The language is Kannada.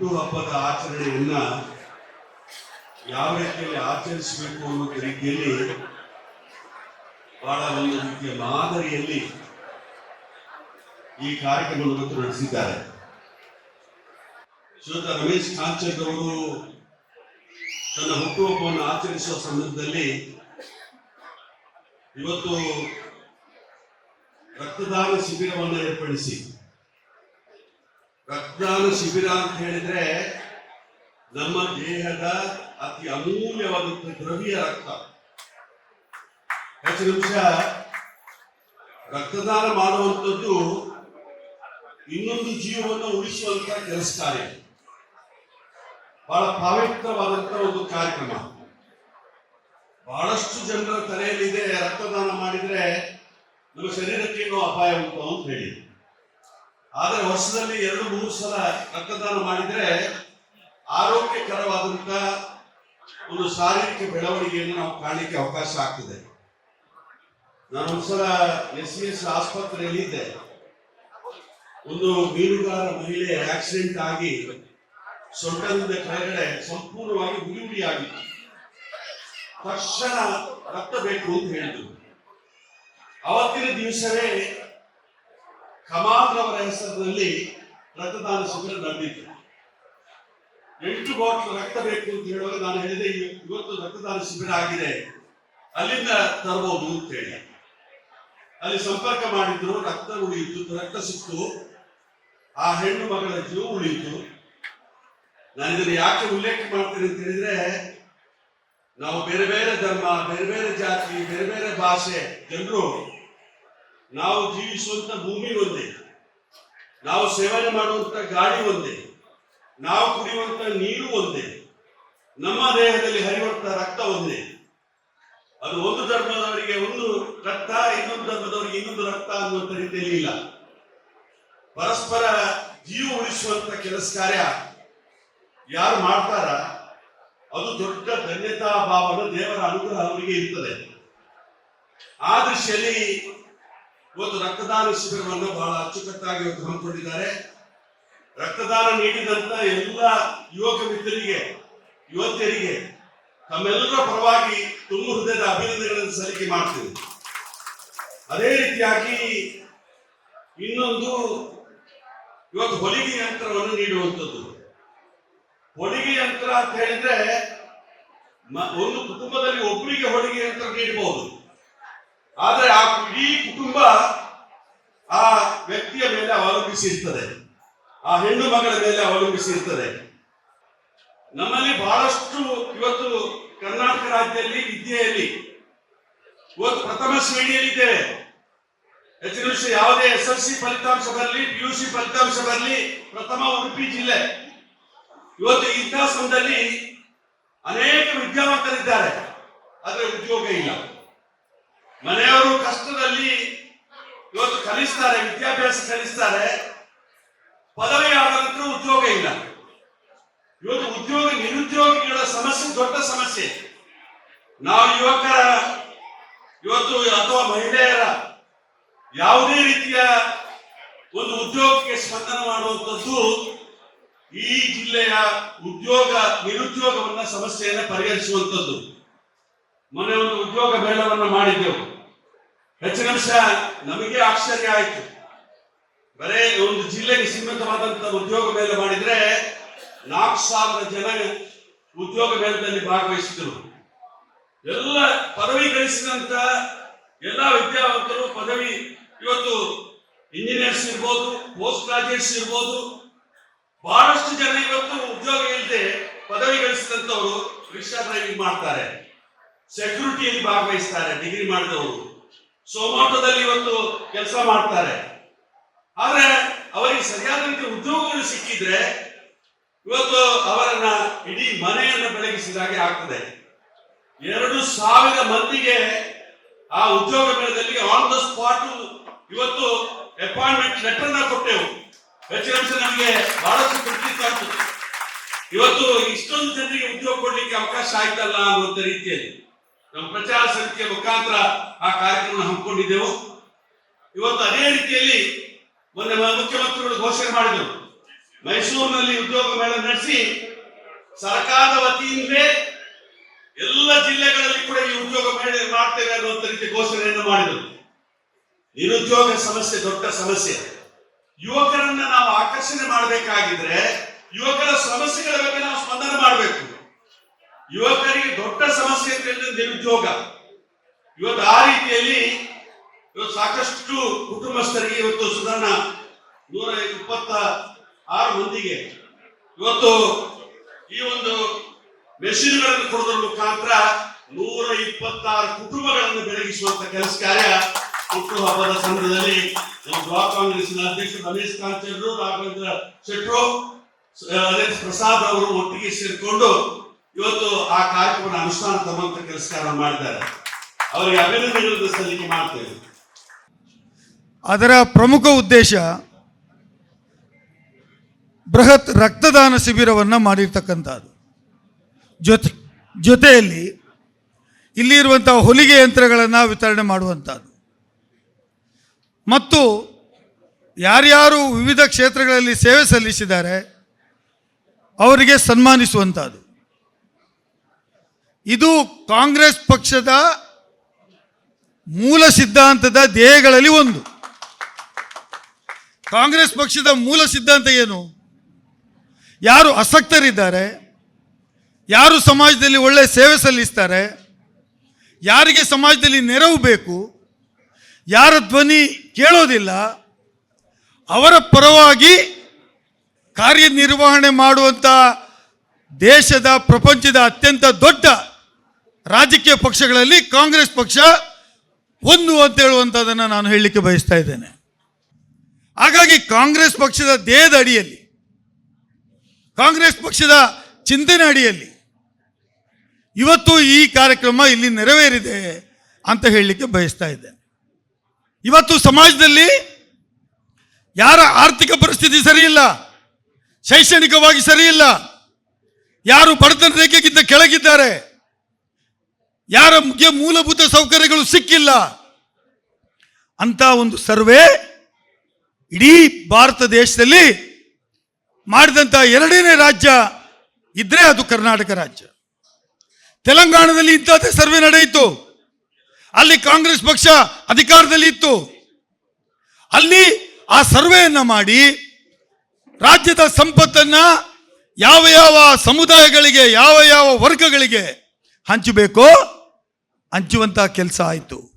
ಹುಟ್ಟುಹಬ್ಬದ ಆಚರಣೆಯನ್ನ ಯಾವ ರೀತಿಯಲ್ಲಿ ಆಚರಿಸಬೇಕು ಅನ್ನೋ ರೀತಿಯಲ್ಲಿ ಬಹಳ ಒಂದು ರೀತಿಯ ಮಾದರಿಯಲ್ಲಿ ಈ ಕಾರ್ಯಕ್ರಮವನ್ನು ನಡೆಸಿದ್ದಾರೆ. ಶ್ರೀಯುತ ರಮೇಶ್ ಕಾಂಚಂದ್ ಅವರು ತನ್ನ ಹುಟ್ಟುಹಬ್ಬವನ್ನು ಆಚರಿಸುವ ಸಂದರ್ಭದಲ್ಲಿ ಇವತ್ತು ರಕ್ತದಾನ ಶಿಬಿರವನ್ನು ಏರ್ಪಡಿಸಿ ರಕ್ತದಾನ ಶಿಬಿರ ಅಂತ ಹೇಳಿದ್ರೆ ನಮ್ಮ ದೇಹದ ಅತಿ ಅಮೂಲ್ಯವಾದಂತಹ ದ್ರವ್ಯ ರಕ್ತ. ಹೆಚ್ಚು ನಿಮಿಷ. ರಕ್ತದಾನ ಮಾಡುವಂಥದ್ದು ಇನ್ನೊಂದು ಜೀವವನ್ನು ಉಳಿಸುವಂತ ಕೆಲಸ ಕಾರ್ಯ. ಬಹಳ ಪವಿತ್ರವಾದಂತಹ ಒಂದು ಕಾರ್ಯಕ್ರಮ. ಬಹಳಷ್ಟು ಜನರ ತಲೆಯಲ್ಲಿದೆ ರಕ್ತದಾನ ಮಾಡಿದ್ರೆ ನಮ್ಮ ಶರೀರಕ್ಕೆ ಅಪಾಯ ಉಂಟು ಅಂತ ಹೇಳಿ. ಆದರೆ ವರ್ಷದಲ್ಲಿ ಎರಡು, ಮೂರು ಸಲ ರಕ್ತದಾನ ಮಾಡಿದ್ರೆ ಆರೋಗ್ಯಕರವಾದಂತ ಒಂದು ಶಾರೀರಿಕ ಬೆಳವಣಿಗೆಯನ್ನು ನಾವು ಕಾಣಲಿಕ್ಕೆ ಅವಕಾಶ ಆಗ್ತದೆ. ನಾನು ಒಂದ್ಸಲ ಎಸ್ ಎಸ್ ಆಸ್ಪತ್ರೆಯಲ್ಲಿ ಇದ್ದೆ. ಒಂದು ಮೀನುಗಾರ ಮಹಿಳೆ ಆಕ್ಸಿಡೆಂಟ್ ಆಗಿ ಸೊಂಟದಿಂದ ಕೆಳಗಡೆ ಸಂಪೂರ್ಣವಾಗಿ ಉಡಿ ಉಡಿ ಆಗಿತ್ತು. ತಕ್ಷಣ ರಕ್ತ ಬೇಕು ಅಂತ ಹೇಳಿದ್ರು. ಅವತ್ತಿನ ದಿವಸವೇ ಕಮಾಲ್ ಅವರ ಹೆಸರಿನಲ್ಲಿ ರಕ್ತದಾನ ಶಿಬಿರ ನಡೆದಿತ್ತು. ಎಂಟು ಬಾಟ್ಲ್ ರಕ್ತ ಬೇಕು ಅಂತ ಹೇಳುವಾಗ ನಾನು ಹೇಳಿದೆ ಇವತ್ತು ರಕ್ತದಾನ ಶಿಬಿರ ಆಗಿದೆ. ಅಲ್ಲಿಂದ ತರಬಹುದು ಅಂತ ಹೇಳಿ. ಅಲ್ಲಿ ಸಂಪರ್ಕ ಮಾಡಿದ್ರು, ರಕ್ತ ಉಳಿಯಿತು, ರಕ್ತ ಸಿಕ್ತು. ಆ ಹೆಣ್ಣು ಮಗಳ ಜೀವ ಉಳಿಯಿತು. ನಾನು ಇದನ್ನು ಯಾಕೆ ಉಲ್ಲೇಖ ಮಾಡ್ತೀನಿ ಅಂತ ಹೇಳಿದ್ರೆ, ನಾವು ಬೇರೆ ಬೇರೆ ಧರ್ಮ, ಬೇರೆ ಬೇರೆ ಜಾತಿ, ಬೇರೆ ಬೇರೆ ಭಾಷೆ, ಜನರು ನಾವು ಜೀವಿಸುವಂತ ಭೂಮಿ ಒಂದೇ. ನಾವು ಸೇವನೆ ಮಾಡುವಂತ ಗಾಳಿ ಒಂದೇ. ನಾವು ಕುಡಿಯುವಂತ ನೀರು ಒಂದೇ. ನಮ್ಮ ದೇಹದಲ್ಲಿ ಹರಿಯುವಂತ ರಕ್ತ ಒಂದೇ. ಅದು ಒಂದು ಧರ್ಮದವರಿಗೆ ಒಂದು ರಕ್ತ, ಇನ್ನೊಂದು ಧರ್ಮದವರಿಗೆ ಇನ್ನೊಂದು ರಕ್ತ ಅನ್ನುವಂತ ರೀತಿಯಲ್ಲಿ ಇಲ್ಲ. ಪರಸ್ಪರ ಜೀವ ಉಳಿಸುವಂತ ಕೆಲಸ ಕಾರ್ಯ ಯಾರು ಮಾಡ್ತಾರ, ಅದು ದೊಡ್ಡ ಧನ್ಯತಾ ಭಾವನ ದೇವರ ಅನುಗ್ರಹ ಅವರಿಗೆ ಇರ್ತದೆ. ಆ ದೃಷ್ಟಿಯಲ್ಲಿ ಇವತ್ತು ರಕ್ತದಾನ ಶಿಬಿರವನ್ನು ಬಹಳ ಅಚ್ಚುಕಟ್ಟಾಗಿ ಹಮ್ಮಿಕೊಂಡಿದ್ದಾರೆ. ರಕ್ತದಾನ ನೀಡಿದಂತ ಎಲ್ಲ ಯುವಕ ಮಿತ್ರರಿಗೆ, ಯುವತಿಯರಿಗೆ, ತಮ್ಮೆಲ್ಲರ ಪರವಾಗಿ ತುಂಬ ಹೃದಯದ ಅಭಿನಂದನೆಗಳನ್ನು ಸಲ್ಲಿಕೆ ಮಾಡ್ತೀವಿ ಅದೇ ರೀತಿಯಾಗಿ ಇನ್ನೊಂದು ಇವತ್ತು ಹೊಲಿಗೆ ಯಂತ್ರವನ್ನು ನೀಡುವಂಥದ್ದು. ಹೊಲಿಗೆ ಯಂತ್ರ ಅಂತ ಹೇಳಿದ್ರೆ ಒಂದು ಕುಟುಂಬದಲ್ಲಿ ಒಬ್ಬರಿಗೆ ಹೊಲಿಗೆ ಯಂತ್ರ ನೀಡಬಹುದು. ಆದರೆ ಆ ಇಡೀ ಕುಟುಂಬ ಆ ವ್ಯಕ್ತಿಯ ಮೇಲೆ ಅವಲಂಬಿಸಿ ಇರ್ತದೆ. ಆ ಹೆಣ್ಣು ಮಗಳ ಮೇಲೆ ಅವಲಂಬಿಸಿ ಇರ್ತದೆ. ನಮ್ಮಲ್ಲಿ ಬಹಳಷ್ಟು ಇವತ್ತು ಕರ್ನಾಟಕ ರಾಜ್ಯದಲ್ಲಿ ವಿದ್ಯೆಯಲ್ಲಿ, ಇವತ್ತು ಪ್ರಥಮ ಶ್ರೇಣಿಯಲ್ಲಿದ್ದೇವೆ. ಹೆಚ್ಚಿನ ವಿಷಯ ಯಾವುದೇ ಎಸ್ ಎಲ್ ಸಿ ಫಲಿತಾಂಶ ಬರಲಿ ಪಿ ಯು ಸಿ ಫಲಿತಾಂಶ ಬರಲಿ ಪ್ರಥಮ ಉಡುಪಿ ಜಿಲ್ಲೆ. ಇವತ್ತು ಇತಿಹಾಸದಲ್ಲಿ ಅನೇಕ ವಿದ್ಯಾವಂತರಿದ್ದಾರೆ. ಆದರೆ ಉದ್ಯೋಗ ಇಲ್ಲ. ಮನೆಯವರು ಕಷ್ಟದಲ್ಲಿ ಇವತ್ತು ಕಲಿಸ್ತಾರೆ, ವಿದ್ಯಾಭ್ಯಾಸ ಕಲಿಸ್ತಾರೆ. ಪದವಿ ಆದ ಉದ್ಯೋಗ ಇಲ್ಲ. ಇವತ್ತು ಉದ್ಯೋಗ, ನಿರುದ್ಯೋಗಿಗಳ ಸಮಸ್ಯೆ, ದೊಡ್ಡ ಸಮಸ್ಯೆ. ನಾವು ಯುವಕರ ಇವತ್ತು ಅಥವಾ ಮಹಿಳೆಯರ ಯಾವುದೇ ರೀತಿಯ ಒಂದು ಉದ್ಯೋಗಕ್ಕೆ ಸ್ಪಂದನ ಮಾಡುವಂಥದ್ದು ಈ ಜಿಲ್ಲೆಯ ಉದ್ಯೋಗ, ನಿರುದ್ಯೋಗವನ್ನ ಸಮಸ್ಯೆಯನ್ನು ಪರಿಹರಿಸುವಂಥದ್ದು. ಮೊನ್ನೆ ಒಂದು ಉದ್ಯೋಗ ಮೇಳವನ್ನು ಮಾಡಿದ್ದೆವು. ಹೆಚ್ಚಿನ ಅಂಶ ನಮಗೆ ಆಶ್ಚರ್ಯ ಆಯಿತು. ಬರೇ ಒಂದು ಜಿಲ್ಲೆಗೆ ಸೀಮಿತವಾದಂತ ಉದ್ಯೋಗ ಮೇಳ ಮಾಡಿದ್ರೆ ನಾಲ್ಕು ಸಾವಿರ ಜನ ಉದ್ಯೋಗ ಮೇಳದಲ್ಲಿ ಭಾಗವಹಿಸಿದರು. ಎಲ್ಲ ಪದವಿ ಗಳಿಸಿದಂತ ಎಲ್ಲ ವಿದ್ಯಾವಂತರು ಪದವಿ ಇವತ್ತು ಇಂಜಿನಿಯರ್ಸ್ ಇರ್ಬೋದು, ಪೋಸ್ಟ್ ಗ್ರಾಜುಯೇಟ್ಸ್ ಇರ್ಬೋದು, ಬಹಳಷ್ಟು ಜನ ಇವತ್ತು ಉದ್ಯೋಗ ಇಲ್ಲದೆ ಪದವಿ ಗಳಿಸಿದಂತವರು ರಿಕ್ಷಾ ಡ್ರೈವಿಂಗ್ ಮಾಡ್ತಾರೆ. ಸೆಕ್ಯೂರಿಟಿಯಲ್ಲಿ ಭಾಗವಹಿಸ್ತಾರೆ ಡಿಗ್ರಿ ಮಾಡಿದವರು. ಸೋಮಾಟದಲ್ಲಿ ಇವತ್ತು ಕೆಲಸ ಮಾಡ್ತಾರೆ. ಆದ್ರೆ, ಅವರಿಗೆ ಸರಿಯಾದ ರೀತಿ ಉದ್ಯೋಗಗಳು ಸಿಕ್ಕಿದ್ರೆ, ಇವತ್ತು ಅವರನ್ನ ಇಡೀ ಮನೆಯನ್ನು ಬೆಳಗಿಸಿದಾಗೆ ಆಗ್ತದೆ. ಎರಡು ಸಾವಿರ ಮಂದಿಗೆ ಆ ಉದ್ಯೋಗ ಮೇಳದಲ್ಲಿ ಆನ್ ದ ಸ್ಪಾಟ್ ಇವತ್ತು ಅಪಾಯಿಂಟ್ಮೆಂಟ್ ಲೆಟರ್ನ ಕೊಟ್ಟೆವು. ಹೆಚ್ಚಿನ ನಮಗೆ ಬಹಳಷ್ಟು ತೃಪ್ತಿ ತಂತು ಇವತ್ತು ಇಷ್ಟೊಂದು ಜನರಿಗೆ ಉದ್ಯೋಗ ಕೊಡ್ಲಿಕ್ಕೆ ಅವಕಾಶ ಆಯ್ತಲ್ಲ ಅನ್ನುವಂತ ರೀತಿಯಲ್ಲಿ. ನಮ್ಮ ಪ್ರಚಾರ ಸಮಿತಿಯ ಮುಖಾಂತರ ಆ ಕಾರ್ಯಕ್ರಮ ಹಮ್ಮಿಕೊಂಡಿದ್ದೆವು. ಇವತ್ತು ಅದೇ ರೀತಿಯಲ್ಲಿ ಮೊನ್ನೆ ಮುಖ್ಯಮಂತ್ರಿಗಳು ಘೋಷಣೆ ಮಾಡಿದರು. ಮೈಸೂರಿನಲ್ಲಿ ಉದ್ಯೋಗ ಮೇಳ ನಡೆಸಿ ಸರ್ಕಾರದ ವತಿಯಿಂದಲೇ ಎಲ್ಲ ಜಿಲ್ಲೆಗಳಲ್ಲಿ ಕೂಡ ಈ ಉದ್ಯೋಗ ಮೇಳ ಮಾಡ್ತೇವೆ ಅನ್ನುವಂತ ರೀತಿ ಘೋಷಣೆಯನ್ನು ಮಾಡಿದರು. ನಿರುದ್ಯೋಗ ಸಮಸ್ಯೆ ದೊಡ್ಡ ಸಮಸ್ಯೆ. ಯುವಕರನ್ನ ನಾವು ಆಕರ್ಷಣೆ ಮಾಡಬೇಕಾಗಿದ್ರೆ ಯುವಕರ ಸಮಸ್ಯೆಗಳ ಬಗ್ಗೆ ನಾವು ಸ್ಪಂದನೆ ಮಾಡಬೇಕು. ಯುವಕರಿಗೆ ದೊಡ್ಡ ಸಮಸ್ಯೆ ಅಂತ ನಿರುದ್ಯೋಗ. ಇವತ್ತು ಆ ರೀತಿಯಲ್ಲಿ ಇವತ್ತು ಸಾಕಷ್ಟು ಕುಟುಂಬಸ್ಥರಿಗೆ ಇವತ್ತು ಸುಧಾರಣ ನೂರ ಇಪ್ಪತ್ತ ಆರು ಮಂದಿಗೆ ಇವತ್ತು ಈ ಒಂದು ಮೆಷಿನ್ಗಳನ್ನು ಕೊಡೋದ್ರ ಮುಖಾಂತರ ನೂರ ಇಪ್ಪತ್ತಾರು ಕುಟುಂಬಗಳನ್ನು ಬೆಳಗಿಸುವಂತ ಕೆಲಸ ಕಾರ್ಯ ಹುಟ್ಟು ಹಬ್ಬದ ಸಂದರ್ಭದಲ್ಲಿ ನಮ್ಮ ಬ್ಲಾಕ್ ಕಾಂಗ್ರೆಸ್ನ ಅಧ್ಯಕ್ಷ ರಮೇಶ್ ಕಾಂಚರ್ರು ರಾಘವೇಂದ್ರ ಶೆಟ್ರು ಪ್ರಸಾದ್ ಅವರು ಒಟ್ಟಿಗೆ ಸೇರಿಕೊಂಡು ಇವತ್ತು ಆ ಕಾರ್ಯಕ್ರಮ ಅನುಷ್ಠಾನ ತರುವಂತ ಕೆಲಸ ಮಾಡಿದ್ದಾರೆ. ಅವರಿಗೆ ಅಭಿನಂದನೆ ಸಲ್ಲಿಕೆ ಮಾಡ್ತೇವೆ. ಅದರ ಪ್ರಮುಖ ಉದ್ದೇಶ ಬೃಹತ್ ರಕ್ತದಾನ ಶಿಬಿರವನ್ನು ಮಾಡಿರ್ತಕ್ಕಂಥದ್ದು. ಜೊತೆ, ಜೊತೆಯಲ್ಲಿ ಇಲ್ಲಿರುವಂಥ ಹೊಲಿಗೆ ಯಂತ್ರಗಳನ್ನು ವಿತರಣೆ ಮಾಡುವಂಥದ್ದು. ಮತ್ತು ಯಾರ್ಯಾರು ವಿವಿಧ ಕ್ಷೇತ್ರಗಳಲ್ಲಿ ಸೇವೆ ಸಲ್ಲಿಸಿದ್ದಾರೆ, ಅವರಿಗೆ ಸನ್ಮಾನಿಸುವಂಥದ್ದು. ಇದು ಕಾಂಗ್ರೆಸ್ ಪಕ್ಷದ ಮೂಲ ಸಿದ್ಧಾಂತದ ಧ್ಯೇಯಗಳಲ್ಲಿ ಒಂದು. ಕಾಂಗ್ರೆಸ್ ಪಕ್ಷದ ಮೂಲ ಸಿದ್ಧಾಂತ ಏನು? ಯಾರು ಅಸಕ್ತರಿದ್ದಾರೆ, ಯಾರು ಸಮಾಜದಲ್ಲಿ ಒಳ್ಳೆಯ ಸೇವೆ ಸಲ್ಲಿಸ್ತಾರೆ, ಯಾರಿಗೆ ಸಮಾಜದಲ್ಲಿ ನೆರವು ಬೇಕು, ಯಾರ ಧ್ವನಿ ಕೇಳೋದಿಲ್ಲ, ಅವರ ಪರವಾಗಿ ಕಾರ್ಯನಿರ್ವಹಣೆ ಮಾಡುವಂಥ ದೇಶದ ಪ್ರಪಂಚದ ಅತ್ಯಂತ ದೊಡ್ಡ ರಾಜಕೀಯ ಪಕ್ಷಗಳಲ್ಲಿ ಕಾಂಗ್ರೆಸ್ ಪಕ್ಷ ಒಂದು ಅಂತ ಹೇಳುವಂಥದ್ದನ್ನು ನಾನು ಹೇಳಲಿಕ್ಕೆ ಬಯಸ್ತಾ ಇದ್ದೇನೆ. ಹಾಗಾಗಿ ಕಾಂಗ್ರೆಸ್ ಪಕ್ಷದ ದೇಹದ ಅಡಿಯಲ್ಲಿ, ಕಾಂಗ್ರೆಸ್ ಪಕ್ಷದ ಚಿಂತನೆ ಅಡಿಯಲ್ಲಿ ಇವತ್ತು ಈ ಕಾರ್ಯಕ್ರಮ ಇಲ್ಲಿ ನೆರವೇರಿದೆ ಅಂತ ಹೇಳಲಿಕ್ಕೆ ಬಯಸ್ತಾ ಇದ್ದೇನೆ. ಇವತ್ತು ಸಮಾಜದಲ್ಲಿ ಯಾರ ಆರ್ಥಿಕ ಪರಿಸ್ಥಿತಿ ಸರಿಯಿಲ್ಲ ಶೈಕ್ಷಣಿಕವಾಗಿ ಸರಿಯಿಲ್ಲ ಯಾರು ಬಡತನ ರೇಖೆಗಿಂತ ಕೆಳಗಿದ್ದಾರೆ ಯಾರ ಮುಖ್ಯ ಮೂಲಭೂತ ಸೌಕರ್ಯಗಳು ಸಿಕ್ಕಿಲ್ಲ? ಅಂತ ಒಂದು ಸರ್ವೆ ಇಡೀ ಭಾರತ ದೇಶದಲ್ಲಿ ಮಾಡಿದಂಥ ಎರಡನೇ ರಾಜ್ಯ ಇದ್ರೆ ಅದು ಕರ್ನಾಟಕ ರಾಜ್ಯ. ತೆಲಂಗಾಣದಲ್ಲಿ ಇಂಥದ್ದೇ ಸರ್ವೆ ನಡೆಯಿತು. ಅಲ್ಲಿ ಕಾಂಗ್ರೆಸ್ ಪಕ್ಷ ಅಧಿಕಾರದಲ್ಲಿ ಇತ್ತು. ಅಲ್ಲಿ ಆ ಸರ್ವೆಯನ್ನ ಮಾಡಿ ರಾಜ್ಯದ ಸಂಪತ್ತನ್ನ ಯಾವ ಯಾವ ಸಮುದಾಯಗಳಿಗೆ, ಯಾವ ಯಾವ ವರ್ಗಗಳಿಗೆ ಹಂಚಬೇಕೋ ಹಂಚುವಂತ ಕೆಲಸ ಆಯಿತು.